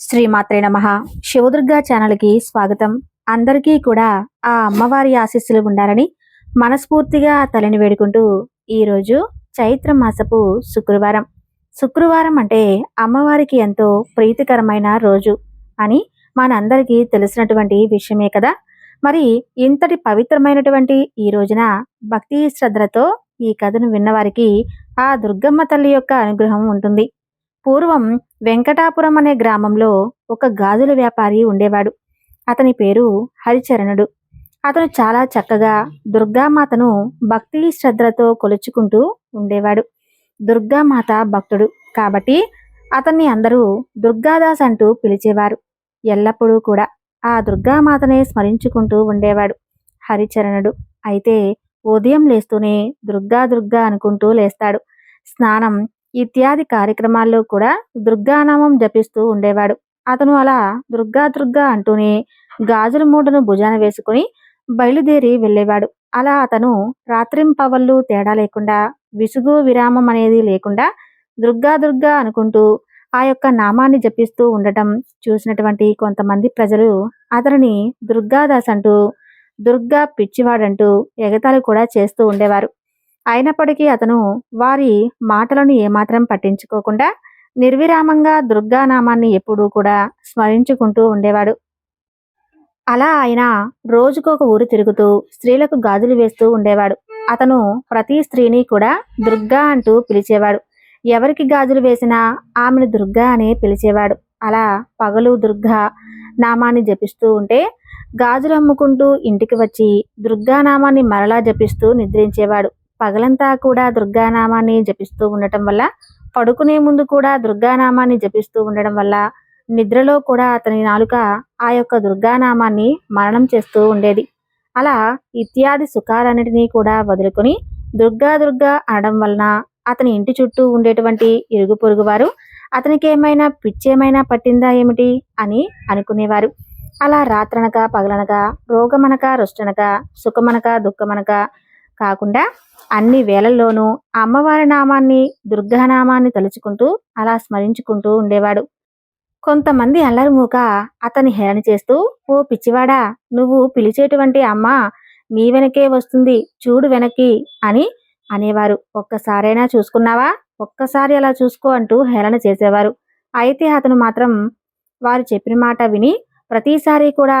శ్రీమాత్రే నమ. శివదుర్గా ఛానల్కి స్వాగతం. అందరికీ కూడా ఆ అమ్మవారి ఆశీస్సులు ఉండాలని మనస్ఫూర్తిగా తలని వేడుకుంటూ ఈరోజు చైత్ర మాసపు శుక్రవారం. శుక్రవారం అంటే అమ్మవారికి ఎంతో ప్రీతికరమైన రోజు అని మనందరికీ తెలిసినటువంటి విషయమే కదా. మరి ఇంతటి పవిత్రమైనటువంటి ఈ రోజున భక్తి శ్రద్ధలతో ఈ కథను విన్నవారికి ఆ దుర్గమ్మ తల్లి యొక్క అనుగ్రహం ఉంటుంది. పూర్వం వెంకటాపురం అనే గ్రామంలో ఒక గాజుల వ్యాపారి ఉండేవాడు. అతని పేరు హరిచరణుడు. అతను చాలా చక్కగా దుర్గామాతను భక్తి శ్రద్ధలతో కొలుచుకుంటూ ఉండేవాడు. దుర్గామాత భక్తుడు కాబట్టి అతన్ని అందరూ దుర్గాదాస్ అంటూ పిలిచేవారు. ఎల్లప్పుడూ కూడా ఆ దుర్గామాతనే స్మరించుకుంటూ ఉండేవాడు హరిచరణుడు. అయితే ఉదయం లేస్తూనే దుర్గా దుర్గా అనుకుంటూ లేస్తాడు. స్నానం ఇత్యాది కార్యక్రమాల్లో కూడా దుర్గానామం జపిస్తూ ఉండేవాడు. అతను అలా దుర్గా దుర్గా అంటూనే గాజుల మూటను భుజాన వేసుకుని బయలుదేరి వెళ్ళేవాడు. అలా అతను రాత్రింపవళ్ళు తేడా లేకుండా విసుగు విరామం అనేది లేకుండా దుర్గా దుర్గా అనుకుంటూ ఆ యొక్క నామాన్ని జపిస్తూ ఉండటం చూసినటువంటి కొంతమంది ప్రజలు అతనిని దుర్గాదాస్ అంటూ దుర్గా పిచ్చివాడంటూ ఎగతాలు కూడా చేస్తూ ఉండేవారు. అయినప్పటికీ అతను వారి మాటలను ఏమాత్రం పట్టించుకోకుండా నిర్విరామంగా దుర్గానామాన్ని ఎప్పుడూ కూడా స్మరించుకుంటూ ఉండేవాడు. అలా ఆయన రోజుకొక ఊరు తిరుగుతూ స్త్రీలకు గాజులు వేస్తూ ఉండేవాడు. అతను ప్రతి స్త్రీని కూడా దుర్గా అంటూ పిలిచేవాడు. ఎవరికి గాజులు వేసినా ఆమెను దుర్గా అని పిలిచేవాడు. అలా పగలు దుర్గా నామాన్ని జపిస్తూ ఉంటే గాజులు అమ్ముకుంటూ ఇంటికి వచ్చి దుర్గానామాన్ని మరలా జపిస్తూ నిద్రించేవాడు. పగలంతా కూడా దుర్గానామాన్ని జపిస్తూ ఉండటం వల్ల పడుకునే ముందు కూడా దుర్గానామాన్ని జపిస్తూ ఉండడం వల్ల నిద్రలో కూడా అతని నాలుక ఆ యొక్క దుర్గానామాన్ని మరణం చేస్తూ ఉండేది. అలా ఇత్యాది సుఖాలన్నిటినీ కూడా వదులుకొని దుర్గా దుర్గా అనడం వలన అతని ఇంటి చుట్టూ ఉండేటువంటి ఇరుగు పొరుగు వారు అతనికి ఏమైనా పిచ్చేమైనా పట్టిందా ఏమిటి అని అనుకునేవారు. అలా రాత్రనక పగలనక రోగమనక రుష్టనక సుఖమనక దుఃఖమనక కాకుండా అన్ని వేళల్లోనూ అమ్మవారి నామాన్ని దుర్గానామాన్ని తలుచుకుంటూ అలా స్మరించుకుంటూ ఉండేవాడు. కొంతమంది అల్లరిమూక అతని హేళన చేస్తూ ఓ పిచ్చివాడా నువ్వు పిలిచేటువంటి అమ్మ నీ వెనకే వస్తుంది చూడు వెనక్కి అని అనేవారు. ఒక్కసారైనా చూసుకున్నావా? ఒక్కసారి అలా చూసుకో అంటూ హేళన చేసేవారు. అయితే అతను మాత్రం వారు చెప్పిన మాట విని ప్రతిసారి కూడా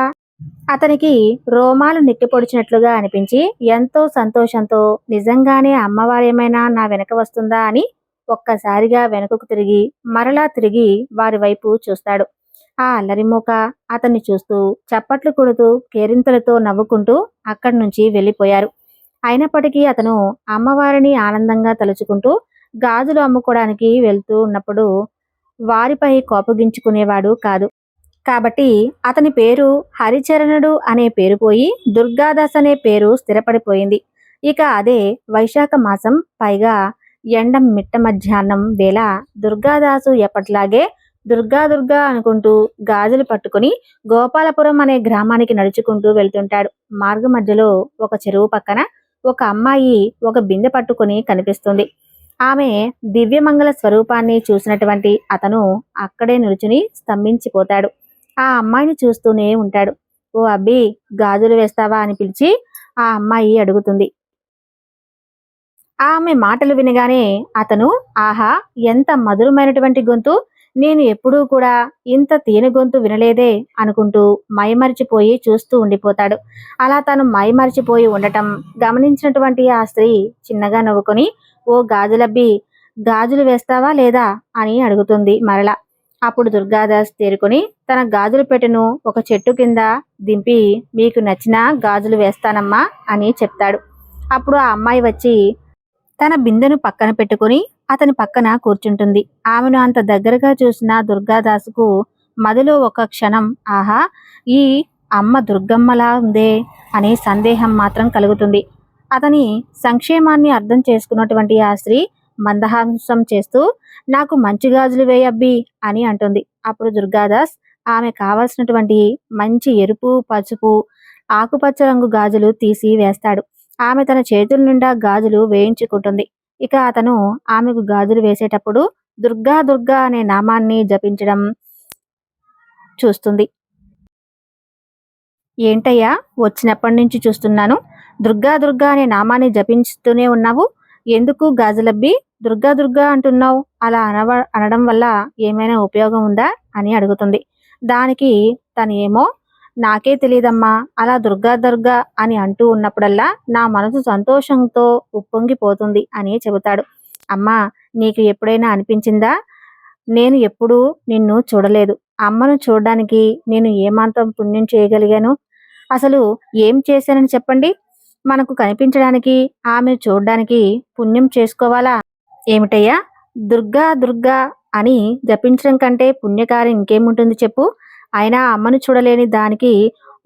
అతనికి రోమాలు నిక్కిపొడిచినట్లుగా అనిపించి ఎంతో సంతోషంతో నిజంగానే అమ్మవారేమైనా నా వెనక వస్తుందా? అని ఒక్కసారిగా వెనుకకు తిరిగి మరలా తిరిగి వారి వైపు చూస్తాడు. ఆ అల్లరిమూక అతన్ని చూస్తూ చప్పట్లు కొడుతూ కేరింతలతో నవ్వుకుంటూ అక్కడి నుంచి వెళ్ళిపోయారు. అయినప్పటికీ అతను అమ్మవారిని ఆనందంగా తలుచుకుంటూ గాజులు అమ్ముకోవడానికి వెళ్తూ ఉన్నప్పుడు వారిపై కోపగించుకునేవాడు కాదు. కాబట్టి అతని పేరు హరిచరణుడు అనే పేరు పోయి దుర్గాదాస్ అనే పేరు స్థిరపడిపోయింది. ఇక అదే వైశాఖ మాసం పైగా ఎండం మిట్ట మధ్యాహ్నం వేళ దుర్గాదాసు ఎప్పట్లాగే దుర్గా దుర్గా అనుకుంటూ గాజులు పట్టుకుని గోపాలపురం అనే గ్రామానికి నడుచుకుంటూ వెళ్తుంటాడు. మార్గ మధ్యలో ఒక చెరువు పక్కన ఒక అమ్మాయి ఒక బిందె పట్టుకుని కనిపిస్తుంది. ఆమె దివ్యమంగళ స్వరూపాన్ని చూసినటువంటి అతను అక్కడే నిలుచుని స్తంభించిపోతాడు. ఆ అమ్మాయిని చూస్తూనే ఉంటాడు. ఓ అబ్బి గాజులు వేస్తావా? అని పిలిచి ఆ అమ్మాయి అడుగుతుంది. ఆమె మాటలు వినగానే అతను ఆహా ఎంత మధురమైనటువంటి గొంతు! నేను ఎప్పుడూ కూడా ఇంత తీన గొంతు వినలేదే! అనుకుంటూ మైమరిచిపోయి చూస్తూ ఉండిపోతాడు. అలా తను మైమరిచిపోయి ఉండటం గమనించినటువంటి ఆ స్త్రీ చిన్నగా నవ్వుకొని ఓ గాజులబ్బి గాజులు వేస్తావా లేదా? అని అడుగుతుంది మరలా. అప్పుడు దుర్గాదాస్ తేరుకొని తన గాజుల పెట్టెను ఒక చెట్టు కింద దింపి మీకు నచ్చిన గాజులు వేస్తానమ్మా అని చెప్తాడు. అప్పుడు ఆ అమ్మాయి వచ్చి తన బిందెను పక్కన పెట్టుకుని అతని పక్కన కూర్చుంటుంది. ఆమెను అంత దగ్గరగా చూసిన దుర్గాదాసుకు మదిలో ఒక క్షణం ఆహా ఈ అమ్మ దుర్గమ్మలా ఉందే అనే సందేహం మాత్రం కలుగుతుంది. అతని సంక్షేమాన్ని అర్థం చేసుకున్నటువంటి ఆ స్త్రీ మందహాంసం చేస్తూ నాకు మంచి గాజులు వేయబ్బి అని అంటుంది. అప్పుడు దుర్గాదాస్ ఆమె కావలసినటువంటి మంచి ఎరుపు పసుపు ఆకుపచ్చ రంగు గాజులు తీసి వేస్తాడు. ఆమె తన చేతుల నిండా గాజులు వేయించుకుంటుంది. ఇక అతను ఆమెకు గాజులు వేసేటప్పుడు దుర్గా దుర్గా అనే నామాన్ని జపించడం చూస్తుంది. ఏంటయ్యా వచ్చినప్పటి నుంచి చూస్తున్నాను. దుర్గా దుర్గా అనే నామాన్ని జపించుతూనే ఉన్నావు. ఎందుకు గాజులబ్బి? దుర్గా దుర్గా అంటున్నావు? అలా అనవ అనడం వల్ల ఏమైనా ఉపయోగం ఉందా? అని అడుగుతుంది. దానికి తను ఏమో నాకే తెలియదమ్మా అలా దుర్గా దుర్గా అని అంటూ ఉన్నప్పుడల్లా నా మనసు సంతోషంతో ఉప్పొంగిపోతుంది అని చెబుతాడు. అమ్మా నీకు ఎప్పుడైనా అనిపించిందా? నేను ఎప్పుడూ నిన్ను చూడలేదు. అమ్మను చూడడానికి నేను ఏమాంతం పుణ్యం చేయగలిగాను? అసలు ఏం చేశానని చెప్పండి? మనకు కనిపించడానికి ఆమె చూడడానికి పుణ్యం చేసుకోవాలా? ఏమిటయ్యా? దుర్గా దుర్గా అని జపించడం కంటే పుణ్యకార్యం ఇంకేముంటుంది చెప్పు. అయినా అమ్మను చూడలేని దానికి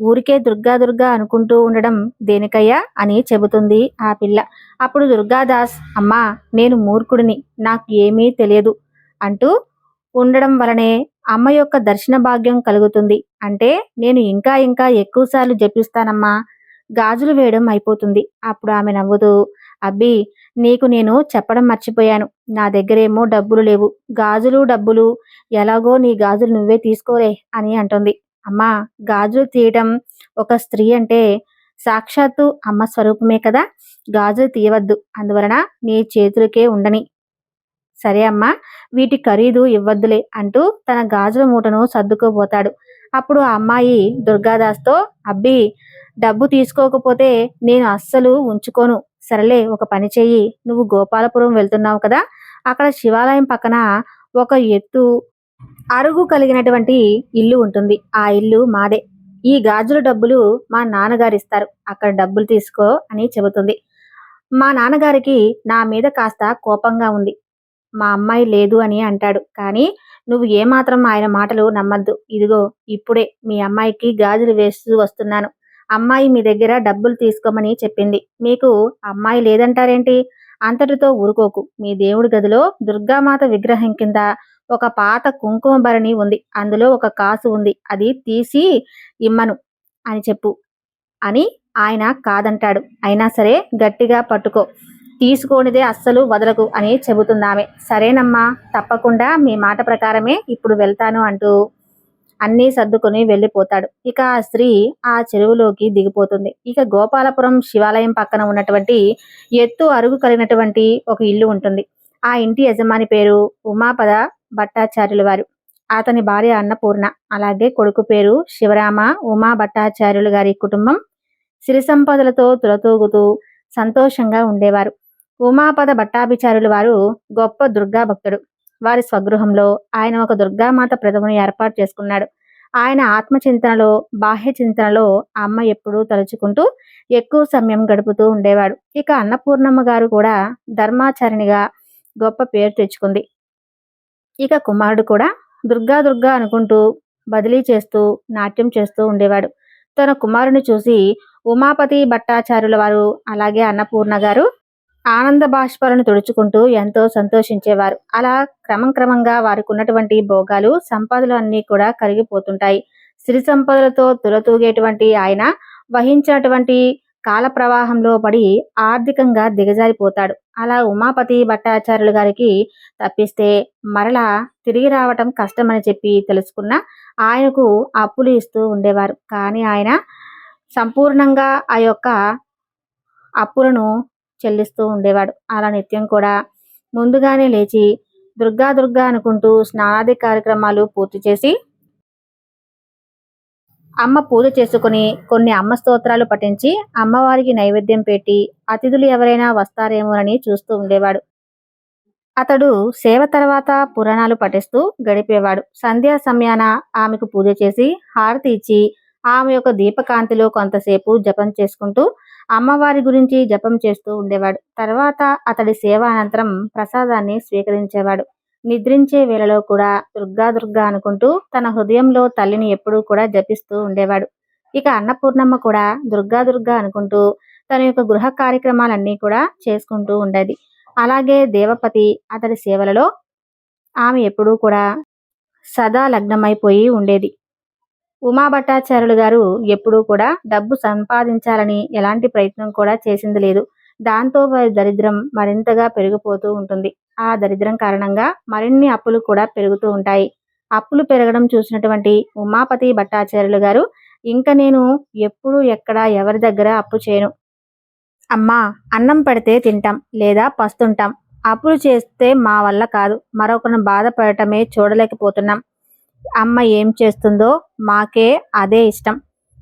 ఊరికే దుర్గా దుర్గా అనుకుంటూ ఉండడం దేనికయ్యా అని చెబుతుంది ఆ పిల్ల. అప్పుడు దుర్గాదాస్ అమ్మా నేను మూర్ఖుడిని నాకు ఏమీ తెలియదు అంటూ ఉండడం వలనే అమ్మ యొక్క దర్శన భాగ్యం కలుగుతుంది. అంటే నేను ఇంకా ఇంకా ఎక్కువసార్లు జపిస్తానమ్మా గాజులు వేయడం అయిపోతుంది. అప్పుడు ఆమె నవ్వుతూ అబ్బి నీకు నేను చెప్పడం మర్చిపోయాను. నా దగ్గరేమో డబ్బులు లేవు. గాజులు డబ్బులు. ఎలాగో నీ గాజులు నువ్వే తీసుకోరే అని అంటుంది. అమ్మా గాజులు తీయటం ఒక స్త్రీ అంటే సాక్షాత్తు అమ్మ స్వరూపమే కదా? గాజులు తీయవద్దు. అందువలన నీ చేతులకే ఉండని. సరే అమ్మా వీటి ఖరీదు ఇవ్వద్దులే అంటూ తన గాజుల మూటను సర్దుకోబోతాడు. అప్పుడు ఆ అమ్మాయి దుర్గాదాస్తో అబ్బి డబ్బు తీసుకోకపోతే నేను అస్సలు ఉంచుకోను. సరేలే ఒక పని చెయ్యి. నువ్వు గోపాలపురం వెళ్తున్నావు కదా? అక్కడ శివాలయం పక్కన ఒక ఎత్తు అరుగు కలిగినటువంటి ఇల్లు ఉంటుంది. ఆ ఇల్లు మాదే. ఈ గాజుల డబ్బులు మా నాన్నగారు ఇస్తారు. అక్కడ డబ్బులు తీసుకో అని చెబుతుంది. మా నాన్నగారికి నా మీద కాస్త కోపంగా ఉంది. మా అమ్మాయి లేదు అని అంటాడు. కానీ నువ్వు ఏమాత్రం ఆయన మాటలు నమ్మద్దు. ఇదిగో ఇప్పుడే మీ అమ్మాయికి గాజులు వేస్తూ వస్తున్నాను. అమ్మాయి మీ దగ్గర డబ్బులు తీసుకోమని చెప్పింది. మీకు అమ్మాయి లేదంటారేంటి? అంతటితో ఊరుకోకు. మీ దేవుడి గదిలో దుర్గామాత విగ్రహం కింద ఒక పాత కుంకుమ భరణి ఉంది. అందులో ఒక కాసు ఉంది. అది తీసి ఇమ్మను అని చెప్పు అని ఆయన కాదంటాడు. అయినా సరే గట్టిగా పట్టుకో. తీసుకోనిదే అస్సలు వదలకు అని చెబుతుందామె సరేనమ్మా తప్పకుండా మీ మాట ప్రకారమే ఇప్పుడు వెళ్తాను అంటూ అన్నీ సర్దుకొని వెళ్ళిపోతాడు. ఇక ఆ స్త్రీ ఆ చెరువులోకి దిగిపోతుంది. ఇక గోపాలపురం శివాలయం పక్కన ఉన్నటువంటి ఎత్తు అరుగు కలిగినటువంటి ఒక ఇల్లు ఉంటుంది. ఆ ఇంటి యజమాని పేరు ఉమాపద భట్టాచార్యుల వారు అతని భార్య అన్నపూర్ణ అలాగే కొడుకు పేరు శివరామ ఉమా భట్టాచార్యులు గారి కుటుంబం సిరి సంపదలతో తులతూగుతూ సంతోషంగా ఉండేవారు. ఉమాపద భట్టాభిచారులు వారు గొప్ప దుర్గా భక్తుడు వారి స్వగృహంలో ఆయన ఒక దుర్గామాత ప్రతిమను ఏర్పాటు చేసుకున్నాడు. ఆయన ఆత్మచింతనలో బాహ్య చింతనలో అమ్మ ఎప్పుడూ తలుచుకుంటూ ఎక్కువ సమయం గడుపుతూ ఉండేవాడు. ఇక అన్నపూర్ణమ్మ గారు కూడా ధర్మాచరణిగా గొప్ప పేరు తెచ్చుకుంది. ఇక కుమారుడు కూడా దుర్గా దుర్గా అనుకుంటూ బదిలీ చేస్తూ నాట్యం చేస్తూ ఉండేవాడు. తన కుమారుని చూసి ఉమాపతి భట్టాచార్యుల వారు అలాగే అన్నపూర్ణ గారు ఆనంద బాష్పాలను తుడుచుకుంటూ ఎంతో సంతోషించేవారు. అలా క్రమం క్రమంగా వారికి ఉన్నటువంటి భోగాలు సంపదలు అన్నీ కూడా కరిగిపోతుంటాయి. సిరి సంపదలతో తులతూగేటువంటి ఆయన వహించినటువంటి కాల ప్రవాహంలో పడి ఆర్థికంగా దిగజారిపోతాడు. అలా ఉమాపతి భట్టాచార్యులు గారికి తప్పిస్తే మరలా తిరిగి రావటం కష్టమని చెప్పి తెలుసుకున్న ఆయనకు అప్పులు ఇస్తూ ఉండేవారు. కానీ ఆయన సంపూర్ణంగా ఆ యొక్క అప్పులను చెల్లిస్తూ ఉండేవాడు. అలా నిత్యం కూడా ముందుగానే లేచి దుర్గా దుర్గా అనుకుంటూ స్నానాది కార్యక్రమాలు పూర్తి చేసి అమ్మ పూజ చేసుకుని కొన్ని అమ్మ స్తోత్రాలు పఠించి అమ్మవారికి నైవేద్యం పెట్టి అతిథులు ఎవరైనా వస్తారేమోనని చూస్తూ ఉండేవాడు. అతడు సేవ తర్వాత పురాణాలు పఠిస్తూ గడిపేవాడు. సంధ్యా సమయాన ఆమెకు పూజ చేసి హారతి ఇచ్చి ఆమె యొక్క దీపకాంతిలో కొంతసేపు జపం చేసుకుంటూ అమ్మవారి గురించి జపం చేస్తూ ఉండేవాడు. తర్వాత అతడి సేవ అనంతరం ప్రసాదాన్ని స్వీకరించేవాడు. నిద్రించే వేళలో కూడా దుర్గా దుర్గా అనుకుంటూ తన హృదయంలో తల్లిని ఎప్పుడూ కూడా జపిస్తూ ఉండేవాడు. ఇక అన్నపూర్ణమ్మ కూడా దుర్గా దుర్గా అనుకుంటూ తన యొక్క గృహ కార్యక్రమాలన్నీ కూడా చేసుకుంటూ ఉండేది. అలాగే దేవపతి అతడి సేవలలో ఆమె ఎప్పుడూ కూడా సదా లగ్నమైపోయి ఉండేది. ఉమా భట్టాచార్యులు గారు ఎప్పుడూ కూడా డబ్బు సంపాదించాలని ఎలాంటి ప్రయత్నం కూడా చేసింది లేదు. దాంతో వారి దరిద్రం మరింతగా పెరిగిపోతూ ఉంటుంది. ఆ దరిద్రం కారణంగా మరిన్ని అప్పులు కూడా పెరుగుతూ ఉంటాయి. అప్పులు పెరగడం చూసినటువంటి ఉమాపతి భట్టాచార్యులు గారు ఇంకా నేను ఎప్పుడు ఎక్కడ ఎవరి దగ్గర అప్పు చేయను. అమ్మా అన్నం పెడితే తింటాం లేదా పస్తుంటాం. అప్పులు చేస్తే మా వల్ల కాదు. మరొకరిని బాధపడటమే చూడలేకపోతున్నాం. అమ్మ ఏం చేస్తుందో మాకే అదే ఇష్టం.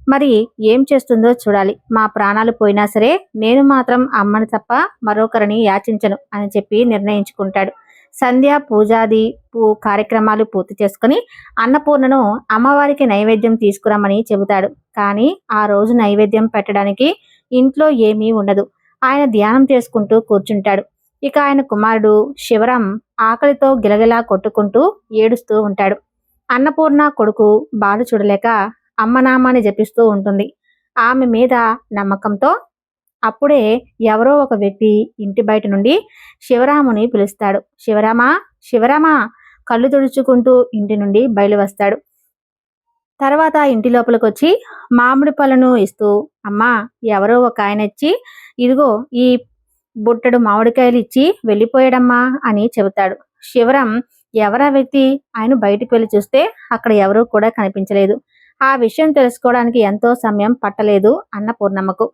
మరి ఏం చేస్తుందో చూడాలి. మా ప్రాణాలు పోయినా సరే నేను మాత్రం అమ్మని తప్ప మరొకరిని యాచించను అని చెప్పి నిర్ణయించుకుంటాడు. సంధ్య పూజాది పూ కార్యక్రమాలు పూర్తి చేసుకుని అన్నపూర్ణను అమ్మవారికి నైవేద్యం తీసుకురమ్మని చెబుతాడు. కానీ ఆ రోజు నైవేద్యం పెట్టడానికి ఇంట్లో ఏమీ ఉండదు. ఆయన ధ్యానం చేసుకుంటూ కూర్చుంటాడు. ఇక ఆయన కుమారుడు శివరాం ఆకలితో గిలగిలా కొట్టుకుంటూ ఏడుస్తూ ఉంటాడు. అన్నపూర్ణ కొడుకు బాధ చూడలేక అమ్మనామాని జపిస్తూ ఉంటుంది. ఆమె మీద నమ్మకంతో అప్పుడే ఎవరో ఒక వ్యక్తి ఇంటి బయట నుండి శివరాముని పిలుస్తాడు. శివరామా శివరామా కళ్ళు తుడుచుకుంటూ ఇంటి నుండి బయలు వస్తాడు తర్వాత ఇంటి లోపలికి వచ్చి మామిడి పళ్ళను ఇస్తూ అమ్మా ఎవరో ఒక ఆయన ఇచ్చి ఇదిగో ఈ బుట్టడు మామిడికాయలు ఇచ్చి వెళ్ళిపోయాడమ్మా అని చెబుతాడు. శివరాం ఎవరా వ్యక్తి ఆయన బయటకు వెళ్ళి చూస్తే అక్కడ ఎవరూ కూడా కనిపించలేదు. ఆ విషయం తెలుసుకోవడానికి ఎంతో సమయం పట్టలేదు అన్నపూర్ణమ్మకు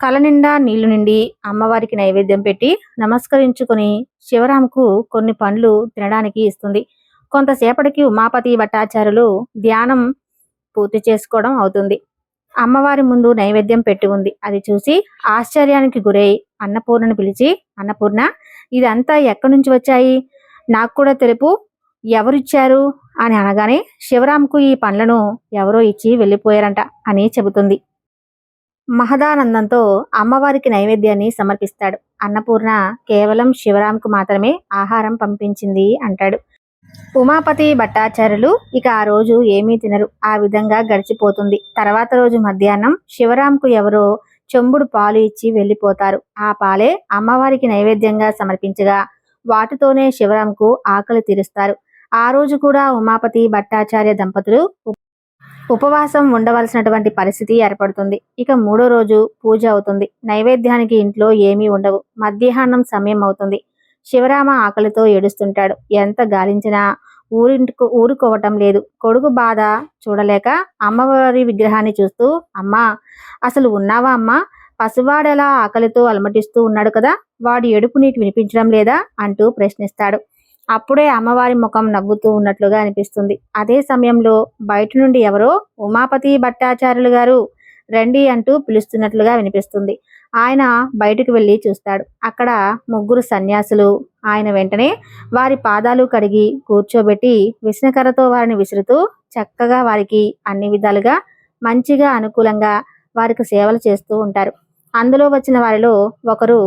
కల నిండా నీళ్ళు నిండి అమ్మవారికి నైవేద్యం పెట్టి నమస్కరించుకుని శివరాంకు కొన్ని పండ్లు తినడానికి ఇస్తుంది. కొంతసేపటికి ఉమాపతి భట్టాచార్యులు ధ్యానం పూర్తి చేసుకోవడం అవుతుంది. అమ్మవారి ముందు నైవేద్యం పెట్టి ఉంది. అది చూసి ఆశ్చర్యానికి గురై అన్నపూర్ణను పిలిచి అన్నపూర్ణ ఇదంతా ఎక్కడి నుంచి వచ్చాయి? నాకు కూడా తెలుపు. ఎవరిచ్చారు? అని అనగానే శివరాంకు ఈ పండ్లను ఎవరో ఇచ్చి వెళ్ళిపోయారంట అని చెబుతుంది. మహదానందంతో అమ్మవారికి నైవేద్యాన్ని సమర్పిస్తాడు. అన్నపూర్ణ కేవలం శివరాంకు మాత్రమే ఆహారం పంపించింది అంటాడు. ఉమాపతి భట్టాచార్యులు ఇక ఆ రోజు ఏమీ తినరు. ఆ విధంగా గడిచిపోతుంది. తర్వాత రోజు మధ్యాహ్నం శివరాంకు ఎవరో చెంబుడు పాలు ఇచ్చి వెళ్ళిపోతారు. ఆ పాలే అమ్మవారికి నైవేద్యంగా సమర్పించగా వాటితోనే శివరాంకు ఆకలి తీరుస్తారు. ఆ రోజు కూడా ఉమాపతి భట్టాచార్య దంపతులు ఉపవాసం ఉండవలసినటువంటి పరిస్థితి ఏర్పడుతుంది. ఇక మూడో రోజు పూజ అవుతుంది. నైవేద్యానికి ఇంట్లో ఏమీ ఉండవు. మధ్యాహ్నం సమయం అవుతుంది. శివరామ ఆకలితో ఏడుస్తుంటాడు. ఎంత గాలించినా ఊరింటికి ఊరుకోవటం లేదు. కొడుకు బాధ చూడలేక అమ్మవారి విగ్రహాన్ని చూస్తూ అమ్మా అసలు ఉన్నావా అమ్మా? పసివాడెలా ఆకలితో అలమటిస్తూ ఉన్నాడు కదా వాడి ఏడుపు నీకు వినిపించడం లేదా? అంటూ ప్రశ్నిస్తాడు. అప్పుడే అమ్మవారి ముఖం నవ్వుతూ ఉన్నట్లుగా అనిపిస్తుంది. అదే సమయంలో బయట నుండి ఎవరో ఉమాపతి భట్టాచార్యులు గారు రండి అంటూ పిలుస్తున్నట్లుగా వినిపిస్తుంది. ఆయన బయటకు వెళ్ళి చూస్తాడు. అక్కడ ముగ్గురు సన్యాసులు. ఆయన వెంటనే వారి పాదాలు కడిగి కూర్చోబెట్టి విష్ణుకర్రతో వారిని విసురుతూ చక్కగా వారికి అన్ని విధాలుగా మంచిగా అనుకూలంగా వారికి సేవలు చేస్తూ ఉంటారు. అందులో వచ్చిన వారిలో ఒకరు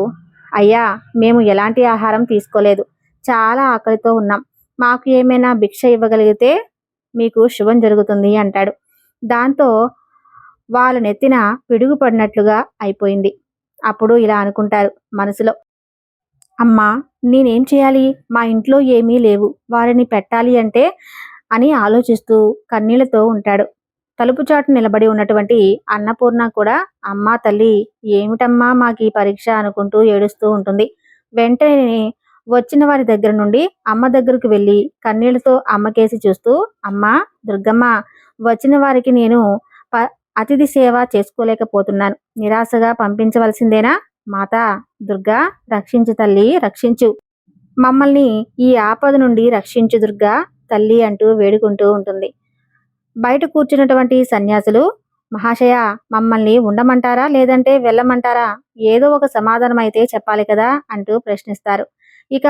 అయ్యా మేము ఎలాంటి ఆహారం తీసుకోలేదు. చాలా ఆకలితో ఉన్నాం. మాకు ఏమైనా భిక్ష ఇవ్వగలిగితే మీకు శుభం జరుగుతుంది అంటాడు. దాంతో వాళ్ళు నెత్తిన పిడుగు పడినట్లుగా అయిపోయింది. అప్పుడు ఇలా అనుకుంటారు మనసులో. అమ్మా నేనేం చేయాలి? మా ఇంట్లో ఏమీ లేవు. వారిని పెట్టాలి అంటే అని ఆలోచిస్తూ కన్నీళ్ళతో ఉంటాడు. తలుపు చాటు నిలబడి ఉన్నటువంటి అన్నపూర్ణ కూడా అమ్మా తల్లి ఏమిటమ్మా మాకు ఈ పరీక్ష అనుకుంటూ ఏడుస్తూ ఉంటుంది. వెంటనే వచ్చిన వారి దగ్గర నుండి అమ్మ దగ్గరకు వెళ్ళి కన్నీళ్ళతో అమ్మకేసి చూస్తూ అమ్మ దుర్గమ్మ వచ్చిన వారికి నేను ప అతిథి సేవ చేసుకోలేకపోతున్నాను. నిరాశగా పంపించవలసిందేనా? మాత దుర్గా రక్షించు తల్లి రక్షించు. మమ్మల్ని ఈ ఆపద నుండి రక్షించు దుర్గా తల్లి అంటూ వేడుకుంటూ ఉంటుంది. బయట కూర్చున్నటువంటి సన్యాసులు మహాశయ మమ్మల్ని ఉండమంటారా? లేదంటే వెళ్ళమంటారా? ఏదో ఒక సమాధానం అయితే చెప్పాలి కదా? అంటూ ప్రశ్నిస్తారు. ఇక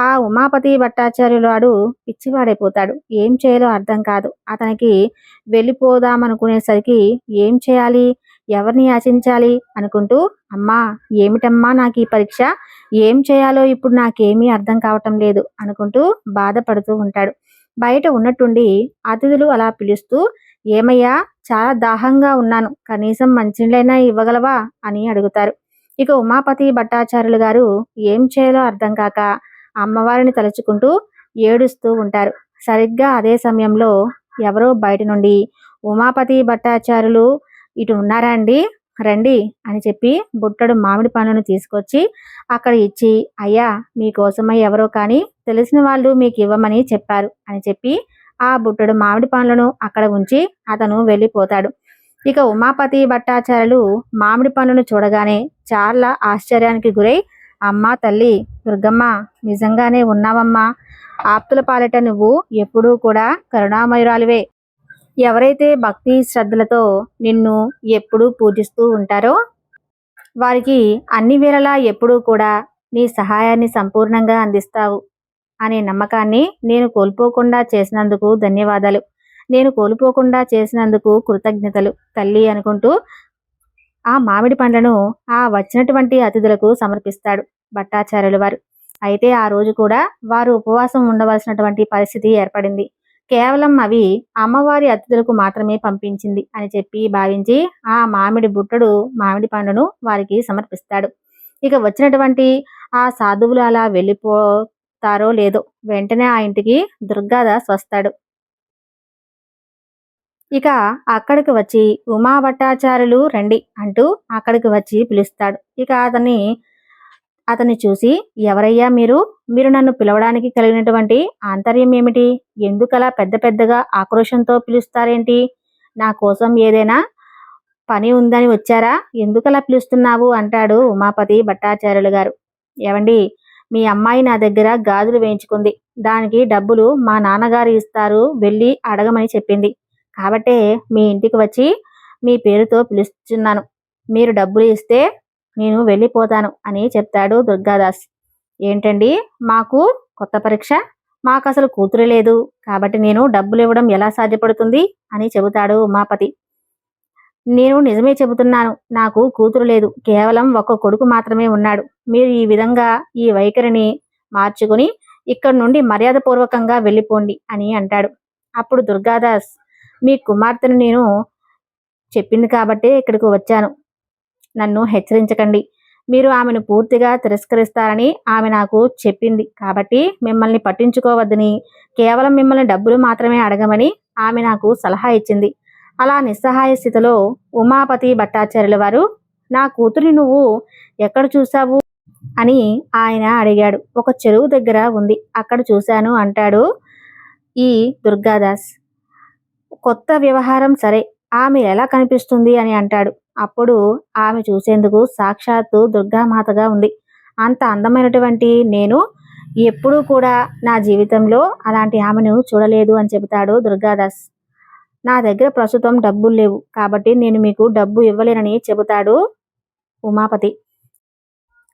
ఆ ఉమాపతి భట్టాచార్యులు పిచ్చివాడైపోతాడు. ఏం చేయాలో అర్థం కాదు. అతనికి వెళ్ళిపోదామనుకునేసరికి ఏం చేయాలి? ఎవరిని యాచించాలి? అనుకుంటూ అమ్మా ఏమిటమ్మా నాకు ఈ పరీక్ష? ఏం చేయాలో ఇప్పుడు నాకేమీ అర్థం కావటం లేదు అనుకుంటూ బాధపడుతూ ఉంటాడు. బయట ఉన్నట్టుండి అతిథులు అలా పిలుస్తూ ఏమయ్యా చాలా దాహంగా ఉన్నాను. కనీసం మంచినీళ్ళైనా ఇవ్వగలవా? అని అడుగుతారు. ఇక ఉమాపతి భట్టాచార్యులు గారు ఏం చేయాలో అర్థం కాక అమ్మవారిని తలుచుకుంటూ ఏడుస్తూ ఉంటారు. సరిగ్గా అదే సమయంలో ఎవరో బయట నుండి ఉమాపతి భట్టాచార్యులు ఇటు ఉన్నారా అండి? రండి అని చెప్పి బుట్టడు మామిడి పండ్లను తీసుకొచ్చి అక్కడ ఇచ్చి అయ్యా మీకోసమై ఎవరో కానీ తెలిసిన వాళ్ళు మీకు ఇవ్వమని చెప్పారు అని చెప్పి ఆ బుట్టడు మామిడి పండ్లను అక్కడ ఉంచి అతను వెళ్ళిపోతాడు. ఇక ఉమాపతి భట్టాచార్యులు మామిడి పండ్లను చూడగానే చాలా ఆశ్చర్యానికి గురై అమ్మా తల్లి దుర్గమ్మ నిజంగానే ఉన్నావమ్మా. ఆప్తుల పాలిట నువ్వు ఎప్పుడూ కూడా కరుణామయురాలివే. ఎవరైతే భక్తి శ్రద్ధలతో నిన్ను ఎప్పుడూ పూజిస్తూ ఉంటారో వారికి అన్ని వేళలా ఎప్పుడూ కూడా నీ సహాయాన్ని సంపూర్ణంగా అందిస్తావు అనే నమ్మకాన్ని నేను కోల్పోకుండా చేసినందుకు ధన్యవాదాలు. నేను కోల్పోకుండా చేసినందుకు కృతజ్ఞతలు తల్లి అనుకుంటూ ఆ మామిడి పండ్లను ఆ వచ్చినటువంటి అతిథులకు సమర్పిస్తాడు భట్టాచార్యుల వారు. అయితే ఆ రోజు కూడా వారు ఉపవాసం ఉండవలసినటువంటి పరిస్థితి ఏర్పడింది. కేవలం అవి అమ్మవారి అతిథులకు మాత్రమే పంపించింది అని చెప్పి భావించి ఆ మామిడి బుట్టడు మామిడి పండును వారికి సమర్పిస్తాడు. ఇక వచ్చినటువంటి ఆ సాధువులు అలా వెళ్ళిపోతారో లేదో వెంటనే ఆ ఇంటికి దుర్గాదాస్ వస్తాడు ఇక అక్కడికి వచ్చి ఉమా భట్టాచార్యులు రండి అంటూ అక్కడికి వచ్చి పిలుస్తాడు. ఇక అతన్ని అతన్ని చూసి ఎవరయ్యా మీరు? మీరు నన్ను పిలవడానికి కలిగినటువంటి ఆంతర్యం ఏమిటి? ఎందుకలా పెద్ద పెద్దగా ఆక్రోషంతో పిలుస్తారేంటి? నా కోసం ఏదైనా పని ఉందని వచ్చారా? ఎందుకలా పిలుస్తున్నావు? అంటాడు ఉమాపతి భట్టాచార్యులు గారు. ఏమండి మీ అమ్మాయి నా దగ్గర గాజులు వేయించుకుంది. దానికి డబ్బులు మా నాన్నగారు ఇస్తారు వెళ్ళి అడగమని చెప్పింది. కాబట్టే మీ ఇంటికి వచ్చి మీ పేరుతో పిలుస్తున్నాను. మీరు డబ్బులు ఇస్తే నేను వెళ్ళిపోతాను అని చెప్తాడు దుర్గాదాస్. ఏంటండి? మాకు కొత్త పరీక్ష? మాకు అసలు కూతురు లేదు. కాబట్టి నేను డబ్బులు ఇవ్వడం ఎలా సాధ్యపడుతుంది? అని చెబుతాడు ఉమాపతి. నేను నిజమే చెబుతున్నాను. నాకు కూతురు లేదు. కేవలం ఒక కొడుకు మాత్రమే ఉన్నాడు. మీరు ఈ విధంగా ఈ వైఖరిని మార్చుకుని ఇక్కడ నుండి మర్యాదపూర్వకంగా వెళ్ళిపోండి అని అంటాడు. అప్పుడు దుర్గాదాస్ మీ కుమార్తెను నేను చెప్పింది కాబట్టే ఇక్కడికి వచ్చాను. నన్ను హెచ్చరించకండి. మీరు ఆమెను పూర్తిగా తిరస్కరిస్తారని ఆమె నాకు చెప్పింది. కాబట్టి మిమ్మల్ని పట్టించుకోవద్దని కేవలం మిమ్మల్ని డబ్బులు మాత్రమే అడగమని ఆమె నాకు సలహా ఇచ్చింది. అలా నిస్సహాయ స్థితిలో ఉమాపతి భట్టాచార్యుల వారు నా కూతురి నువ్వు ఎక్కడ చూసావు అని ఆయన అడిగాడు. ఒక చెరువు దగ్గర ఉంది. అక్కడ చూశాను అంటాడు ఈ దుర్గాదాస్. కొత్త వ్యవహారం సరే. ఆమె ఎలా కనిపిస్తుంది? అని అంటాడు. అప్పుడు ఆమె చూసేందుకు సాక్షాత్తు దుర్గామాతగా ఉంది. అంత అందమైనటువంటి నేను ఎప్పుడూ కూడా నా జీవితంలో అలాంటి ఆమెను చూడలేదు అని చెబుతాడు దుర్గాదాస్. నా దగ్గర ప్రస్తుతం డబ్బులు లేవు కాబట్టి నేను మీకు డబ్బు ఇవ్వలేనని చెబుతాడు ఉమాపతి.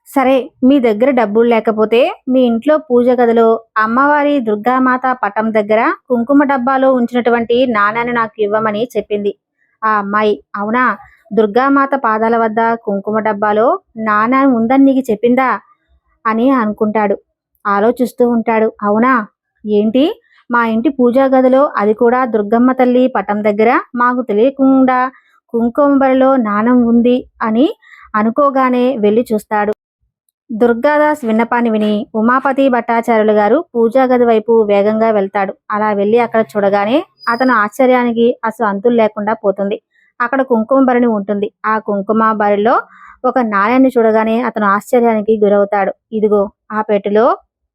సరే మీ దగ్గర డబ్బులు లేకపోతే మీ ఇంట్లో పూజ గదిలో అమ్మవారి దుర్గామాత పటం దగ్గర కుంకుమ డబ్బాలో ఉంచినటువంటి నాణ్యాన్ని నాకు ఇవ్వమని చెప్పింది. ఆ అమ్మాయి అవునా? దుర్గామాత పాదాల వద్ద కుంకుమ డబ్బాలో నాన్న ఉందని నీకు చెప్పిందా అని అనుకుంటాడు. ఆలోచిస్తూ ఉంటాడు. అవునా? ఏంటి? మా ఇంటి పూజా గదిలో అది కూడా దుర్గమ్మ తల్లి పటం దగ్గర మాకు తెలియకుండా కుంకుమ బరిలో నాణం ఉంది అని అనుకోగానే వెళ్ళి చూస్తాడు. దుర్గాదాస్ విన్నపాన్ని విని ఉమాపతి భట్టాచార్యులు గారు పూజా గది వైపు వేగంగా వెళ్తాడు. అలా వెళ్ళి అక్కడ చూడగానే అతను ఆశ్చర్యానికి అసలు అంతులు లేకుండా పోతుంది. అక్కడ కుంకుమ భరణి ఉంటుంది. ఆ కుంకుమ బరిలో ఒక నాణ్యాన్ని చూడగానే అతను ఆశ్చర్యానికి గురవుతాడు. ఇదిగో ఆ పెట్టెలో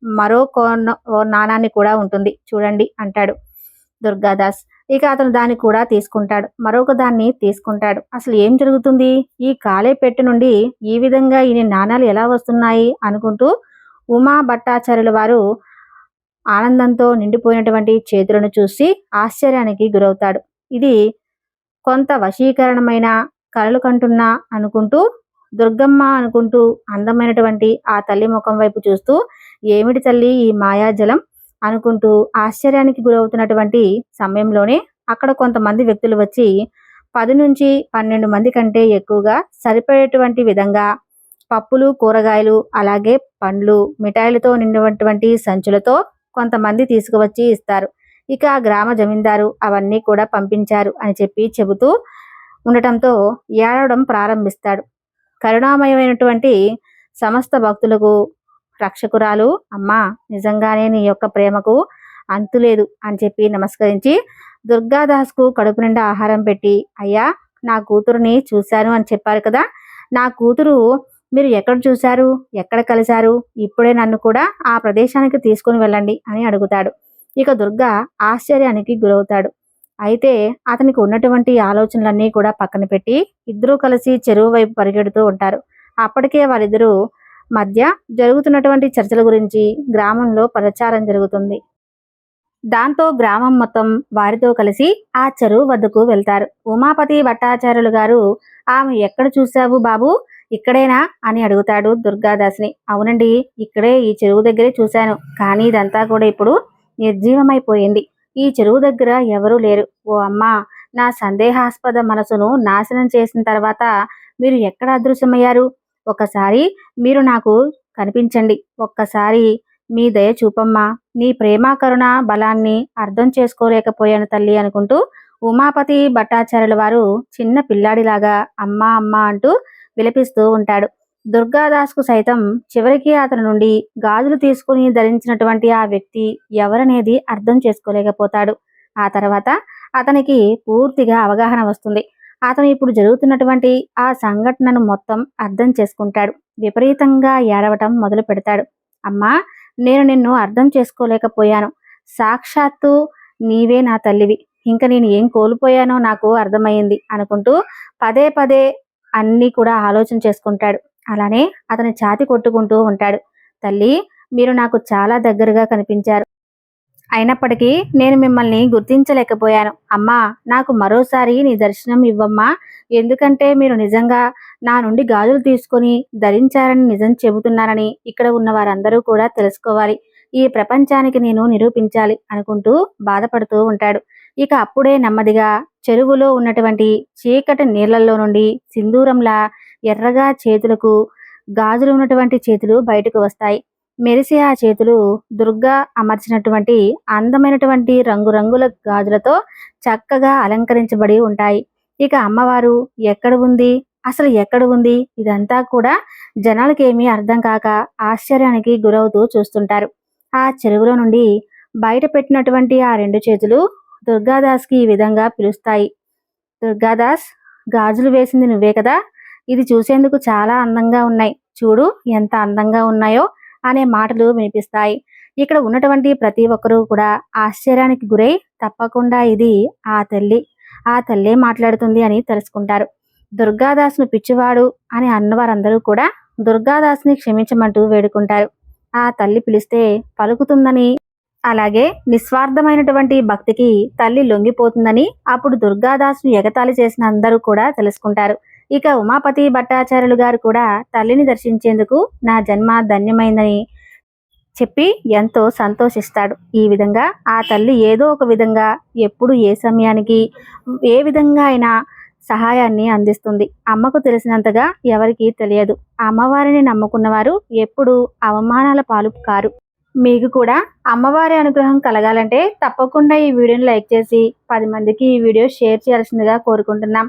మరో కోన ఓ నాణాన్ని కూడా ఉంటుంది. చూడండి అంటాడు దుర్గాదాస్. ఇక అతను దాన్ని కూడా తీసుకుంటాడు. మరొక దాన్ని తీసుకుంటాడు. అసలు ఏం జరుగుతుంది? ఈ కాలే పెట్టె నుండి ఈ విధంగా ఈ నాణాలు ఎలా వస్తున్నాయి అనుకుంటూ ఉమా భట్టాచార్యుల వారు ఆనందంతో నిండిపోయినటువంటి చేతులను చూసి ఆశ్చర్యానికి గురవుతాడు. ఇది కొంత వశీకరణమైన కలలు కంటున్నా అనుకుంటూ దుర్గమ్మ అనుకుంటూ అందమైనటువంటి ఆ తల్లి ముఖం వైపు చూస్తూ ఏమిటి తల్లి ఈ మాయాజలం? అనుకుంటూ ఆశ్చర్యానికి గురవుతున్నటువంటి సమయంలోనే అక్కడ కొంతమంది వ్యక్తులు వచ్చి పది నుంచి పన్నెండు మంది కంటే ఎక్కువగా సరిపడేటువంటి విధంగా పప్పులు కూరగాయలు అలాగే పండ్లు మిఠాయిలతో నిండినటువంటి సంచులతో కొంతమంది తీసుకువచ్చి ఇస్తారు. ఇక ఆ గ్రామ జమీందారు అవన్నీ కూడా పంపించారు అని చెప్పి చెబుతూ ఉండటంతో ఏడవడం ప్రారంభిస్తాడు. కరుణామయమైనటువంటి సమస్త భక్తులకు రక్షకురాలు అమ్మా నిజంగానే నీ యొక్క ప్రేమకు అంతులేదు అని చెప్పి నమస్కరించి దుర్గాదాస్కు కడుపు నిండా ఆహారం పెట్టి అయ్యా నా కూతురుని చూశాను అని చెప్పారు కదా నా కూతురు మీరు ఎక్కడ చూశారు ఎక్కడ కలిశారు ఇప్పుడే నన్ను కూడా ఆ ప్రదేశానికి తీసుకుని వెళ్ళండి అని అడుగుతాడు. ఇక దుర్గా ఆశ్చర్యానికి గురవుతాడు. అయితే అతనికి ఉన్నటువంటి ఆలోచనలన్నీ కూడా పక్కన పెట్టి ఇద్దరూ కలిసి చెరువు వైపు పరిగెడుతూ ఉంటారు. అప్పటికే వారిద్దరూ మధ్య జరుగుతున్నటువంటి చర్చల గురించి గ్రామంలో ప్రచారం జరుగుతుంది. దాంతో గ్రామం మొత్తం వారితో కలిసి ఆ చెరువు వద్దకు వెళ్తారు. ఉమాపతి భట్టాచార్యులు గారు ఆమె ఎక్కడ చూశావు బాబు? ఇక్కడేనా? అని అడుగుతాడు దుర్గాదాస్ని. అవునండి ఇక్కడే ఈ చెరువు దగ్గరే చూశాను. కానీ ఇదంతా కూడా ఇప్పుడు నిర్జీవమైపోయింది. ఈ చెరువు దగ్గర ఎవరూ లేరు. ఓ అమ్మా నా సందేహాస్పద మనసును నాశనం చేసిన తర్వాత మీరు ఎక్కడ అదృశ్యమయ్యారు? ఒకసారి మీరు నాకు కనిపించండి. ఒక్కసారి మీ దయ చూపమ్మా. నీ ప్రేమ కరుణ బలాన్ని అర్థం చేసుకోలేకపోయాను తల్లి అనుకుంటూ ఉమాపతి భట్టాచార్యుల వారు చిన్న పిల్లాడిలాగా అమ్మా అమ్మా అంటూ విలపిస్తూ ఉంటాడు. దుర్గాదాస్కు సైతం చివరికి అతని నుండి గాజులు తీసుకుని ధరించినటువంటి ఆ వ్యక్తి ఎవరనేది అర్థం చేసుకోలేకపోతాడు. ఆ తర్వాత అతనికి పూర్తిగా అవగాహన వస్తుంది. అతను ఇప్పుడు జరుగుతున్నటువంటి ఆ సంఘటనను మొత్తం అర్థం చేసుకుంటాడు. విపరీతంగా ఏడవటం మొదలు పెడతాడు. అమ్మా నేను నిన్ను అర్థం చేసుకోలేకపోయాను. సాక్షాత్తు నీవే నా తల్లివి. ఇంకా నేను ఏం కోల్పోయానో నాకు అర్థమైంది అనుకుంటూ పదే పదే అన్నీ కూడా ఆలోచన చేసుకుంటాడు. అలానే అతను ఛాతి కొట్టుకుంటూ ఉంటాడు. తల్లి మీరు నాకు చాలా దగ్గరగా కనిపించారు. అయినప్పటికీ నేను మిమ్మల్ని గుర్తించలేకపోయాను. అమ్మా నాకు మరోసారి నీ దర్శనం ఇవ్వమ్మా. ఎందుకంటే మీరు నిజంగా నా నుండి గాజులు తీసుకొని ధరించారని నిజం చెబుతున్నారని ఇక్కడ ఉన్న వారందరూ కూడా తెలుసుకోవాలి. ఈ ప్రపంచానికి నేను నిరూపించాలి అనుకుంటూ బాధపడుతూ ఉంటాడు. ఇక అప్పుడే నెమ్మదిగా చెరువులో ఉన్నటువంటి చీకటి నీళ్ళలో నుండి సింధూరంలా ఎర్రగా చేతులకు గాజులు ఉన్నటువంటి చేతులు బయటకు వస్తాయి. మెరిసే ఆ చేతులు దుర్గా అమర్చినటువంటి అందమైనటువంటి రంగురంగుల గాజులతో చక్కగా అలంకరించబడి ఉంటాయి. ఇక అమ్మవారు ఎక్కడ ఉంది? అసలు ఎక్కడ ఉంది? ఇదంతా కూడా జనాలకేమీ అర్థం కాక ఆశ్చర్యానికి గురవుతూ చూస్తుంటారు. ఆ చెరువులో నుండి బయట పెట్టినటువంటి ఆ రెండు చేతులు దుర్గాదాస్కి ఈ విధంగా పిలుస్తాయి. దుర్గాదాస్ గాజులు వేసింది నువ్వే కదా? ఇది చూసేందుకు చాలా అందంగా ఉన్నాయి. చూడు ఎంత అందంగా ఉన్నాయో అనే మాటలు వినిపిస్తాయి. ఇక్కడ ఉన్నటువంటి ప్రతి ఒక్కరూ కూడా ఆశ్చర్యానికి గురై తప్పకుండా ఇది ఆ తల్లి ఆ తల్లే మాట్లాడుతుంది అని తెలుసుకుంటారు. దుర్గాదాస్ను పిచ్చివాడు అని అన్నవారందరూ కూడా దుర్గాదాస్ని క్షమించమంటూ వేడుకుంటారు. ఆ తల్లి పిలిస్తే పలుకుతుందని అలాగే నిస్వార్థమైనటువంటి భక్తికి తల్లి లొంగిపోతుందని అప్పుడు దుర్గాదాస్ను ఎగతాళి చేసిన అందరూ కూడా తెలుసుకుంటారు. ఇక ఉమాపతి భట్టాచార్యులు గారు కూడా తల్లిని దర్శించేందుకు నా జన్మ ధన్యమైందని చెప్పి ఎంతో సంతోషిస్తాడు. ఈ విధంగా ఆ తల్లి ఏదో ఒక విధంగా ఎప్పుడు ఏ సమయానికి ఏ విధంగా అయినా సహాయాన్ని అందిస్తుంది. అమ్మకు తెలిసినంతగా ఎవరికీ తెలియదు. అమ్మవారిని నమ్ముకున్నవారు ఎప్పుడూ అవమానాల పాలు కారు. మీకు కూడా అమ్మవారి అనుగ్రహం కలగాలంటే తప్పకుండా ఈ వీడియోని లైక్ చేసి పది మందికి ఈ వీడియో షేర్ చేయాల్సిందిగా కోరుకుంటున్నాం.